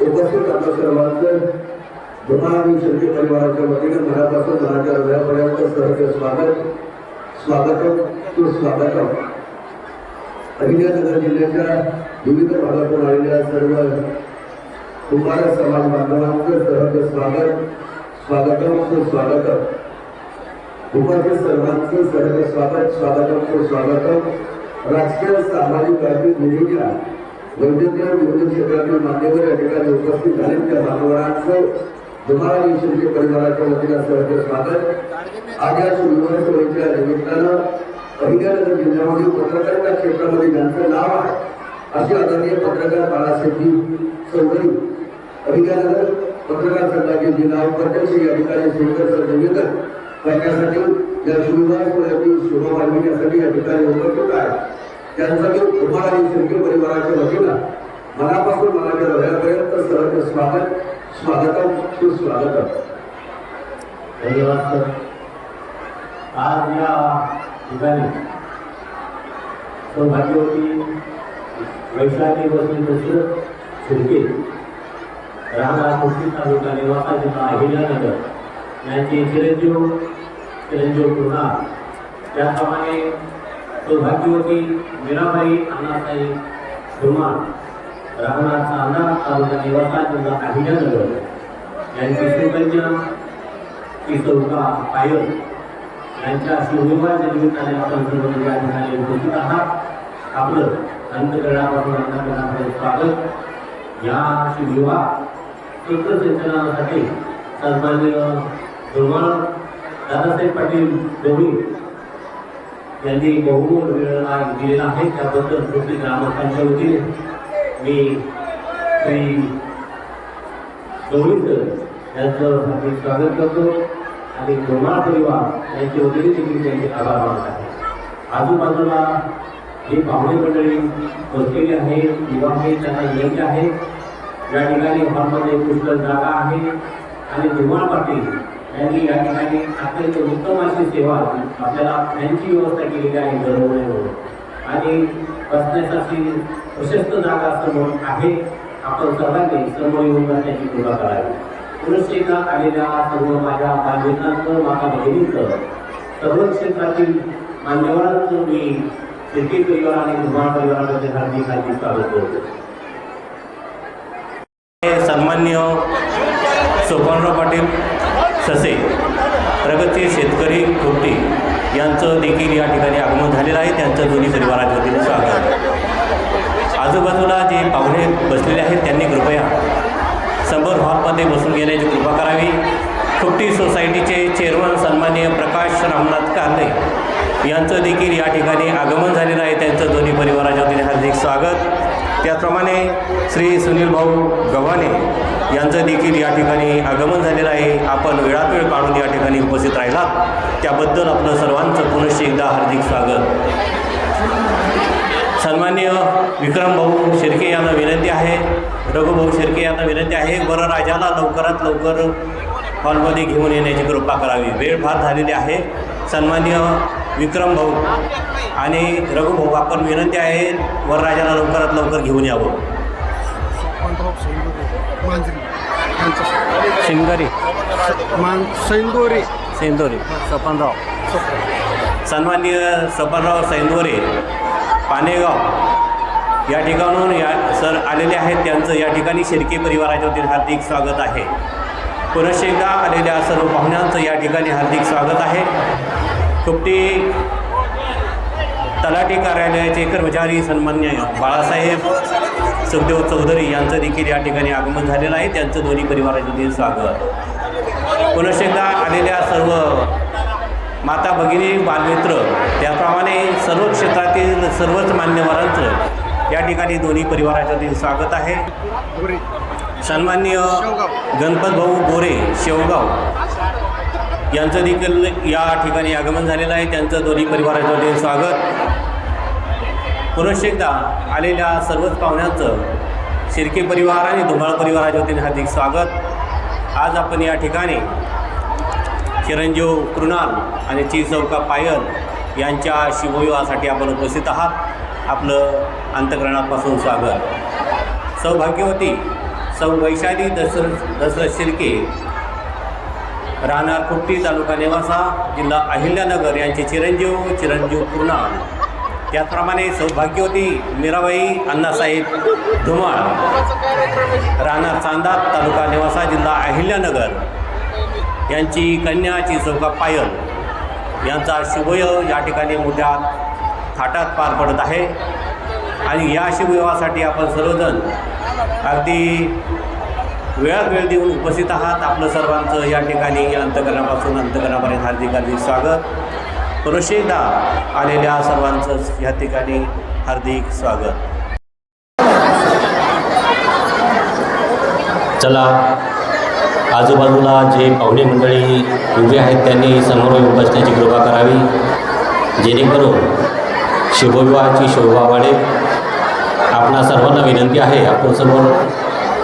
उपस्थित आपल्या सर्वांचं धुमाळी शिर्के परिवाराच्या वतीने मनापासून मनाच्या हृदयापर्यंत सहज स्वागत. स्वागतम सुस्वागतम अहिल्यानगर जिल्ह्याच्या विविध भागातून आलेल्या सर्व कुमार समाज बांधवांचं सहज स्वागत. स्वागतम सुस्वागतम उपस्थित सर्वांचं सहज स्वागत. स्वागतम सुस्वागतम राजकीय सामाजिक आर्थिक नियोजन. वैद्यकीय विविध क्षेत्रातील मान्यवर अधिकारी उपस्थित झाले. त्या मान्यवरांचं तुम्हाला शिर्के परिवाराच्या वतीनं सहर्ष स्वागत. आज या निमित्तानं अहिल्यानगर जिल्ह्यामध्ये पत्रकारिता क्षेत्रामध्ये ज्यांचं नाव आहे असे आदरणीय पत्रकार बाळासाहेबजी चौधरी अहिल्यानगर पत्रकार संघाचे जिल्हा उपाध्यक्ष या ठिकाणी सुंदरचं निवेदन करण्यासाठी या सुविवार सोहळ्याची शोभा वाढविण्यासाठी या ठिकाणी उपस्थित आहे त्यांचा त्यांसाठी तुम्हाला आणि शिर्के परिवाराच्या वतीनं मनापासून मनाच्या हृदयापर्यंत सहज स्वागत स्वागतम सुस्वागतम. धन्यवाद सर. आज या ठिकाणी सौभाग्यवती वैशाली वसंत दशरथ शिर्के राहणार मुक्ती तालुका निवासा जिल्हा अहिल्यानगर. यांचे चिरंजीव चिरंजीव पुन्हा. त्याप्रमाणे सौभाग्यवती मीराबाई अण्णासाई धुमाळ राहणार चांदा तालुका निवासा जिल्हा अहिल्यानगर यांची सुकन्या की चौका पायल. यांच्या शिवविवाह निमित्ताने आपण सर्व या ठिकाणी उपस्थित आहात. आपलं अंतकरणापासून अंतकरणाकडे स्वागत. या शिवविवाह सूत्रसंचलनासाठी सन्मान्य धुमाळ दादासाहेब पाटील दोन्ही यांनी बहुमोल वेळ दिलेला आहे. त्याबद्दल कृती ग्रामस्थांच्या वतीने मी श्री गोविंद यांचं हार्दिक स्वागत करतो. आणि डोंगरा परिवार यांच्या वतीने देखील त्यांचे आभार मानत आहे. आजूबाजूला जे पाहुणे मंडळी बसलेली आहे युवा आहे त्यांना यायचे आहे. या ठिकाणी हॉलमध्ये पुष्कळ जागा आहे. आणि धुमाळ पाटील त्यांनी या ठिकाणी अत्यंत उत्तम अशी सेवा आपल्याला त्यांची व्यवस्था केलेली आहे गरवण्यावर आणि बसण्यासाठी प्रशस्त जागा समोर आहे. आपण सर्वांनी समोर येऊन बसण्याची कृपा करावी. पुरुष आलेल्या सर्व माझ्या बांधवांचं माझ्या बहिणीचं सर्व क्षेत्रातील मान्यवरांचं मी शेती परिवार आणि धुमाळ परिवारामध्ये हार्दिक हार्दिक स्वागत करतो सन्मान्य सोपानराव पाटील ससे प्रगतशील शेतकरी खोपटी यांचं देखील या ठिकाणी आगमन झालेलं आहे त्यांचं दोन्ही परिवाराच्या वतीने स्वागत आजूबाजूला जे पाहुणे बसलेले आहेत त्यांनी कृपया समोर हॉलमध्ये बसून घेण्याची कृपा करावी खुपटी सोसायटीचे चेअरमन सन्माननीय प्रकाश रामनाथ कारले यांचं देखील या ठिकाणी आगमन झालेलं आहे त्यांचं दोन्ही परिवाराच्या वतीने हार्दिक स्वागत त्याचप्रमाणे श्री सुनील भाऊ गव्हाणे यांचं देखील या ठिकाणी आगमन झालेलं आहे. आपण वेळात वेळ काढून या ठिकाणी उपस्थित राहिला त्याबद्दल आपलं सर्वांचं पुनश्च एकदा हार्दिक स्वागत. सन्मान्य विक्रम भाऊ शिर्के यांना विनंती आहे. रघुभाऊ शिर्के यांना विनंती आहे. वरराजाला लवकरात लवकर हॉलमध्ये घेऊन येण्याची कृपा करावी. वेळ फार झालेली आहे. सन्मान्य विक्रम भाऊ आणि रघुभाऊ आपण विनंती आहे वरराजाला लवकरात लवकर घेऊन यावं. पंतराव सैंदोरे मांजरी यांच्या शिंगारी. मान सैंदोरे. सेंदोरे. सपनराव. सन्माननीय सपनराव सैंदोरे पानेगाव. या ठिकाणून या सर आलेले आहेत त्यांचं. या ठिकाणी शिर्के परिवाराच्या वतीने हार्दिक स्वागत आहे. पुनश्च एकदा आलेल्या सर्व पाहुण्यांचं या ठिकाणी हार्दिक स्वागत आहे. कुपटी तलाठी कार्यालयाचे कर्मचारी सन्मान्य बाळासाहेब सुखदेव चौधरी यांचं देखील या ठिकाणी आगमन झालेलं आहे. त्यांचं दोन्ही परिवाराचे देखील स्वागत पुनश एकदा आलेल्या सर्व माता भगिनी बालमित्र त्याप्रमाणे सर्व क्षेत्रातील सर्वच मान्यवरांचं या ठिकाणी दोन्ही परिवाराच्या वतीने स्वागत आहे. सन्माननीय गणपत भाऊ गोरे शेवगाव यांचं देखील या ठिकाणी आगमन झालेलं आहे. त्यांचं दोन्ही परिवाराच्या वतीने स्वागत. पुनश्च एकदा आलेल्या सर्वच पाहुण्यांचं शिर्के परिवार आणि धुमाळ परिवाराच्या वतीने हार्दिक स्वागत. आज आपण या ठिकाणी चिरंजीव कृणाल आणि ची चौका पायल यांच्या शिवविवाहासाठी आपण उपस्थित आहात. आपलं अंतकरणापासून स्वागत. सौभाग्यवती सौ वैशाली दशरथ दशरथ शिर्के राहणार कुट्टी तालुका नेवासा जिल्हा अहिल्यानगर यांचे चिरंजीव चिरंजीव कृणाल. त्याचप्रमाणे सौभाग्यवती मीराबाई अण्णासाहेब धुमाळ राहणार चांदा तालुका नेवासा जिल्हा अहिल्यानगर यांची कन्याची चौका पायल यांचा शुभयोग या ठिकाणी मोठ्या थाटात पार पडत आहे. आणि या शुभयोगासाठी आपण सर्वजण अगदी वेळात वेळ देऊन उपस्थित आहात. आपलं सर्वांचं या ठिकाणी अंतकरणापासून अंतकरणापर्यंत हार्दिक हार्दिक स्वागत. पुरुष आलेल्या सर्वांचंच या ठिकाणी हार्दिक स्वागत. चला आजूबाजूला जे पाहुणे मंडळी उभे आहेत त्यांनी समोर बसण्याची कृपा करावी. जेणेकरून शुभविवाहाची शोभा वाढेल. आपणा सर्वांना विनंती आहे आपण समोर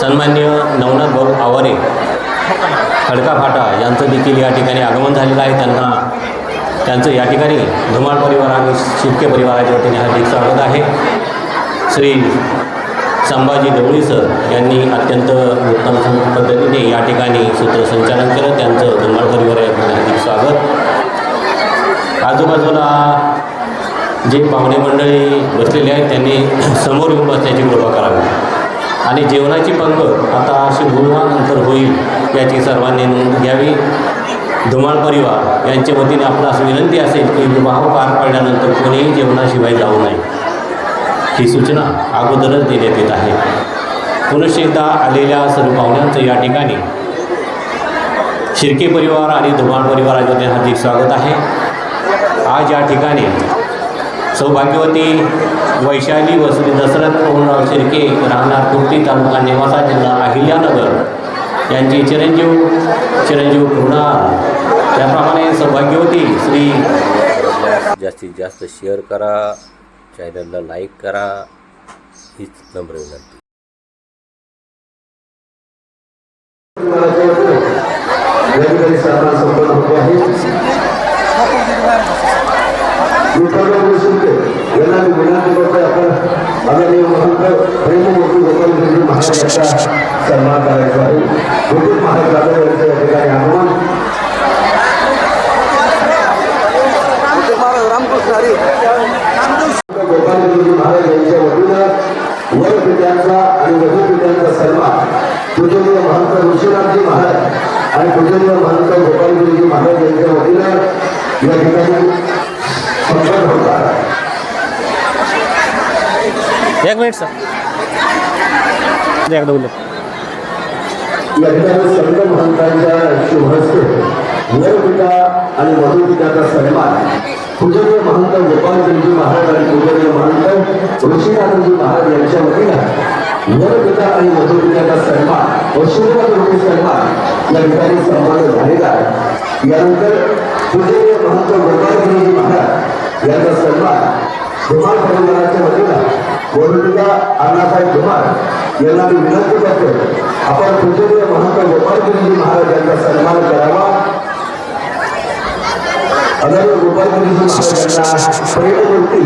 सन्मान्य नवनाथ भाऊ आवारे खडका फाटा यांचं देखील या ठिकाणी आगमन झालेलं आहे. त्यांना त्यांचं या ठिकाणी धुमाळ परिवार आणि शिपके परिवाराच्या वतीने हार्दिक स्वागत आहे. श्री संभाजी ढवळी सर यांनी अत्यंत उत्तम पद्धतीने या ठिकाणी सूत्रसंचालन केलं. त्यांचं धुमाळ परिवार या हार्दिक स्वागत. आजूबाजूला जे पाहुणे मंडळी बसलेले आहेत त्यांनी समोर येऊन बसण्याची कृपा करावी. आणि जेवणाची पंगत आता अशी शुभविवाहानंतर होईल याची सर्वांनी नोंद घ्यावी. धुमाळ परिवार यांच्या वतीने आपणास विनंती असेल की विवाह पार पडल्यानंतर कोणीही जेवणाशिवाय जाऊ नये. ही सूचना अगोदरच देण्यात येत आहे. पुनश्च एकदा आलेल्या सर्व पाहुण्यांचं या ठिकाणी शिर्के परिवार आणि धुमाळ परिवाराच्या हार्दिक स्वागत आहे. आज या ठिकाणी सौभाग्यवती वैशाली वसुली दशरथ मोहनराव शिर्के राहणार कुर्टी तालुका नेवासा जिल्हा अहिल्यानगर यांची चिरंजीव चिरंजीव कृणाल त्याप्रमाणे सौभाग्यवती श्री जास्तीत जास्त शेअर करा. चॅनलला लाईक करा. हीच नम्र विनंती. संपन्न होते आहे विठ्ठलराव शिंदे यांना मी विनंती करतोय आपण आदरणीय महंत प्रेममूर्ती गोपाल महाराज यांचा सन्मान करायचा आहे गोकुळ महाराज जाधव यांचं या ठिकाणी आगमन गोपाल महाराज यांच्या वतीनं वर पित्यांचा आणि वधू पित्यांचा सन्मान पूजनीय महंत ऋषीनाथजी महाराज आणि पूजनीय महंत गोपाल महाराज यांच्या वतीनं या ठिकाणी एक मिनिट सर. एकदा बोलले संत महंतांच्या शुभहस्ते वरपिता आणि मधुपिताचा सन्मान पूजनीय महंत गोपाल महाराज आणि पूजनीय महंत ऋषीनाथजी महाराज यांच्या वतीनं वरपिता आणि मधुपिताचा सन्मान व सन्मान या ठिकाणी संपन्न झालेला आहे. यानंतर पूजनीय महंत गोपालजी महाराज यांचा सन्मान धुमाळ परिवाराच्या वतीनं वरपिता अण्णासाहेब धुमाळ यांना मी विनंती करतो. आपण पूजनीय महंत गोपाळगिरीजी महाराज यांचा सन्मान करावा. अनेक गोपाळगिरीजी महाराज यांना प्रेममूर्ती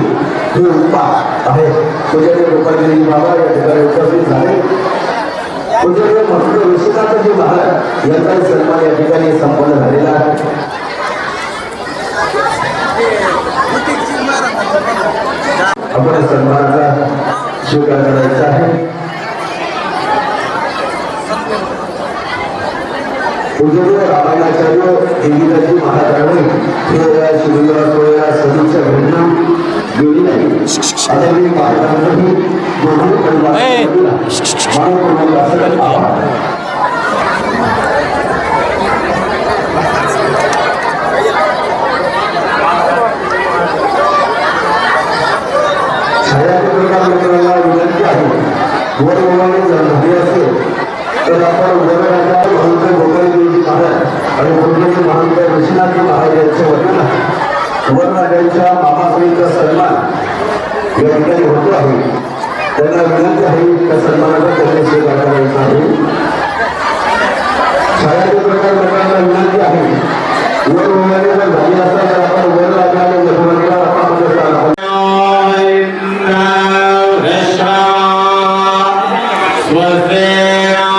ही उपा आहे. पूजनीय गोपाळगिरीजी बाबा या ठिकाणी उपस्थित झाले. पूजनीय महंत विश्वनाथजी महाराज यांचाही सन्मान या ठिकाणी संपन्न झालेला आहे. आपण सन्मानाचा स्वीकार करायचा आहे. पूजनीय रामायणाचार्य इंदिराजी महाराजांनी हे या शिबिरा सोहळ्याला सदिच्छा घडणं गेली नाही. आता मी महाराजांनाही दोन्ही छायाचित्रकार मित्रांना विनंती आहे वर बोलाने जर झाली असेल तर आपण वरराजा महंत गोपालदेवजी महाराज आणि पूर्णजी महंत ऋषीनाथजी महाराज यांच्या वतीनं वरराजांच्या मामाश्रीचा सन्मान या ठिकाणी होतो आहे त्यांना विनंती आहे त्या सन्मानाचा त्यांनी स्वीकार करायचा आहे छायाचित्रकार लोकांना विनंती आहे वर बोलाने जर झाली असेल तर आपण वरराजा आणि Deus.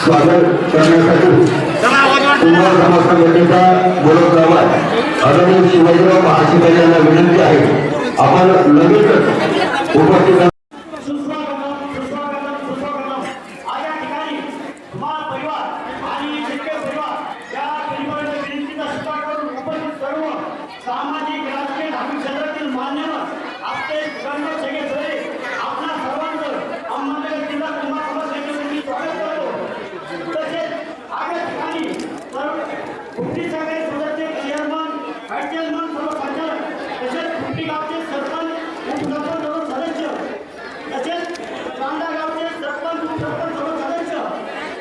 स्वागत करण्यासाठी कुमार समाज संघटनेचा बोलत आवाज आदरणीय शिवाजीराव महाशिवाजी यांना विनंती आहे आपण लगेचच उपस्थित सुस्वागतम सुस्वागतम सुस्वागतम आज या ठिकाणी कुमार परिवार आणि शेतकरी परिवार या परिवाराच्या विनंतीचा स्वीकार करून उपस्थित सर्व सामाजिक राजकीय धार्मिक क्षेत्रातील मान्यवर आपले गणपत सगळे सगळे आपणा सर्वांचं अहमदनगर जिल्हा कुमार समाज समितीचे स्वागत करतो तसेच आज या ठिकाणी सर्व कुट्टी सगळे सदस्य चेअरमन व्हाईस चेअरमन सर्व संचालक तसेच कुट्टी गावचे सरपंच उपसरपंच सर्व सदस्य तसेच कांदा गावचे सरपंच उपसरपंच सर्व सदस्य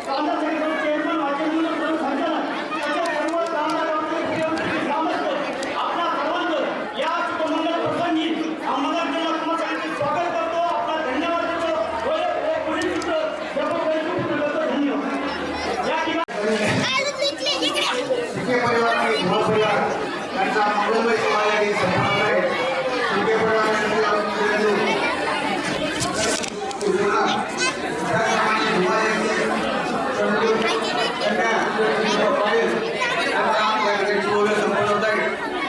कांदा सेक्टर चेअरमन वाचन सर्व संचालक तसेच सर्व कांदा गावचे उपयोगी ग्रामस्थ आपल्या सर्वांचं या शुभमंगल प्रसंगी अहमदनगर जिल्हा कुमार समिती स्वागत करतो आपला धन्यवाद देतो व एक पुढील सूत्र जप वैशिष्ट्य करतो धन्यवाद या ठिकाणी शिंदे परिवार आणि धुमाळ परिवार यांचा मंगलमय सोहळा या ठिकाणी संपन्न आहे शिंदे परिवाराने आपल्याला पूर्ण त्याचप्रमाणे धुमाळ यांचे समजून कन्या यांचा आपल्या ठिकाणी सोहळा संपन्न होत आहे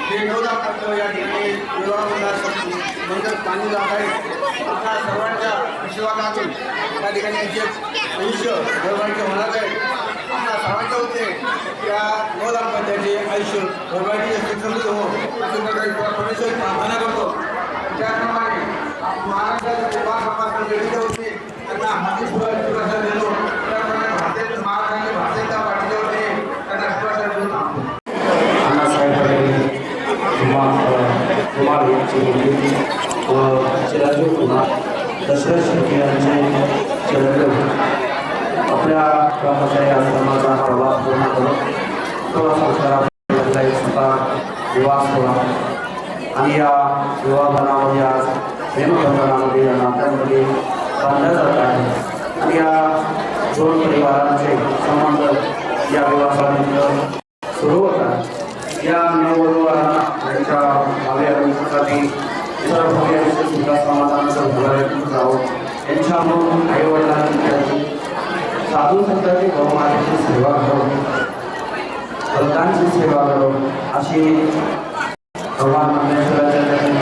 हे नवदा पात्र या ठिकाणी विवाहाला मंगल पाणी जात आहे आपल्या सर्वांच्या आशीर्वादातून या ठिकाणी यांचे आयुष्य भरभराटी होणार आहे आपल्या सांगायचं होते त्या नऊ आयुष्य भरभराटी समृद्ध हो अशा प्रकारे परमेश्वर प्रार्थना करतो. त्याप्रमाणे महाराष्ट्राचे विभाग समाज समितीच्या होते त्यांना हाती सुरुवात दिलो त्याप्रमाणे भारतीय महाराष्ट्राने भारतीय पार्टीच्या होते त्यांना पुरस्कार देऊन कुमार यांची मुलगी व चिराजू कुमार दशरथ शेट्टी यांचे आपल्या कर्मचारी आश्रमाचा प्रवास पूर्ण करून तो संस्काराचा एक स्वतः विवाह सोहळा आणि या विवाहामध्ये आज प्रेमबंधनामध्ये या नात्यामध्ये बांधल्या जात आहे. आणि या दोन परिवारांचे संबंध या विवाहानिमित्त सुरू होतात या नववधूवरांना त्यांच्या भावी आयुष्यासाठी सुद्धा समाधानाचं भलं जावं. यांच्या आई वडिलांनी साधू संतांची गौमातेची सेवा करून भक्तांची सेवा करून अशी भगवान परमेश्वराच्या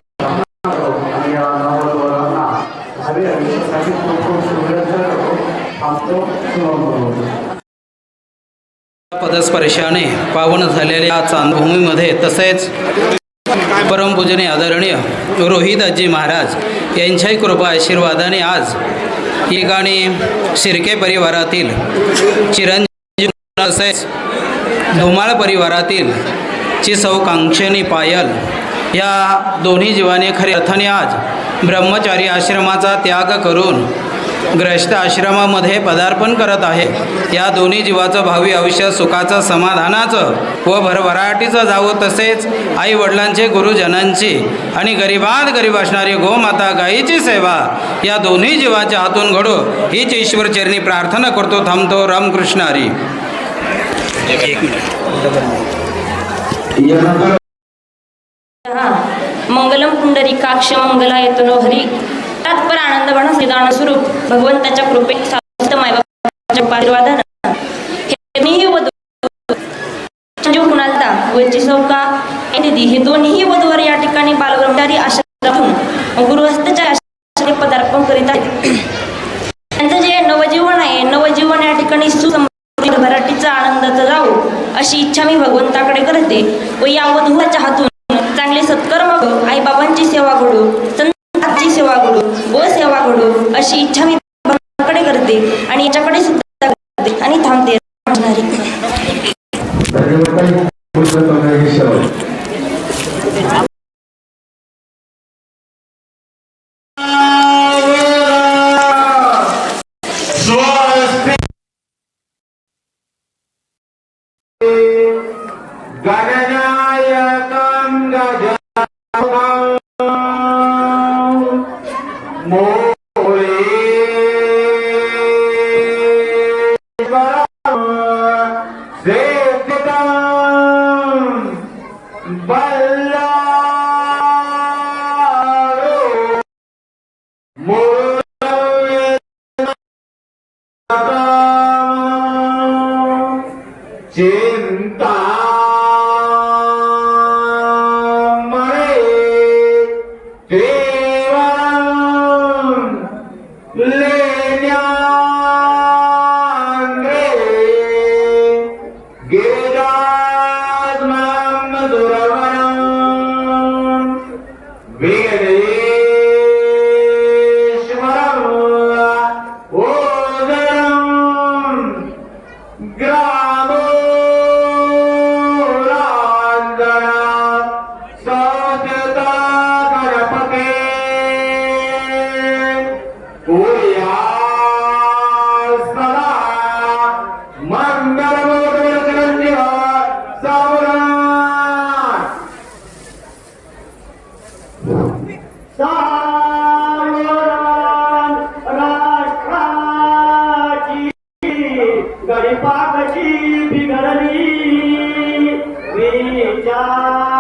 आणि या आयुष्यासाठी खूप खूप शुभेच्छा शुभम पदस्पर्शाने पावन झालेल्या चांदभूमीमध्ये तसेच परमपूजने आदरणीय रोहिदासजी महाराज यांच्याही कृपा आशीर्वादाने आज ठिकाणी शिर्के परिवारातील चिरंजीव तसेच धुमाळ परिवारातील ची कांक्षणी पायल या दोन्ही जीवाने खऱ्या अर्थाने आज ब्रह्मचारी आश्रमाचा त्याग करून ग्रस्त आश्रमामध्ये पदार्पण करत आहे. या दोन्ही जीवाचं भावी आयुष्य सुखाचं समाधानाचं व भरभराटीचं जावं तसेच आई वडिलांचे गुरुजनांची आणि गरिबात गरीब असणारी गोमाता गायीची सेवा. या दोन्ही जीवाच्या हातून घडो हीच ईश्वर चरणी प्रार्थना करतो थांबतो रामकृष्ण हरी हा मंगलम पुंडरीकाक्ष मंगला येतो हरी. तात्पर आनंद म्हणून निदान स्वरूप भगवंताच्या कृपेत साधुस्त मायबापाच्या आशीर्वादानं. हे संजीव कुणालता वंची सौका दिदी. हे दोन्ही वधूवर या ठिकाणी बालब्रह्मचारी आश्रम गुरुहस्तच्या आश्रमात पदार्पण करीत आहेत. त्यांचं जे नवजीवन आहे नवजीवन या ठिकाणी सुसमृद्धी भराटीचा आनंदाचा जाऊ अशी इच्छा मी भगवंताकडे करते. व या वधूच्या हातून चांगले सत्कर्म घडो आईबाबांची सेवा घडो संतांची सेवा घडो व सेवा घडो अशी इच्छा मी भगवंताकडे करते आणि याच्याकडे सुद्धा करते आणि थांबते. गाण्या हरि विचार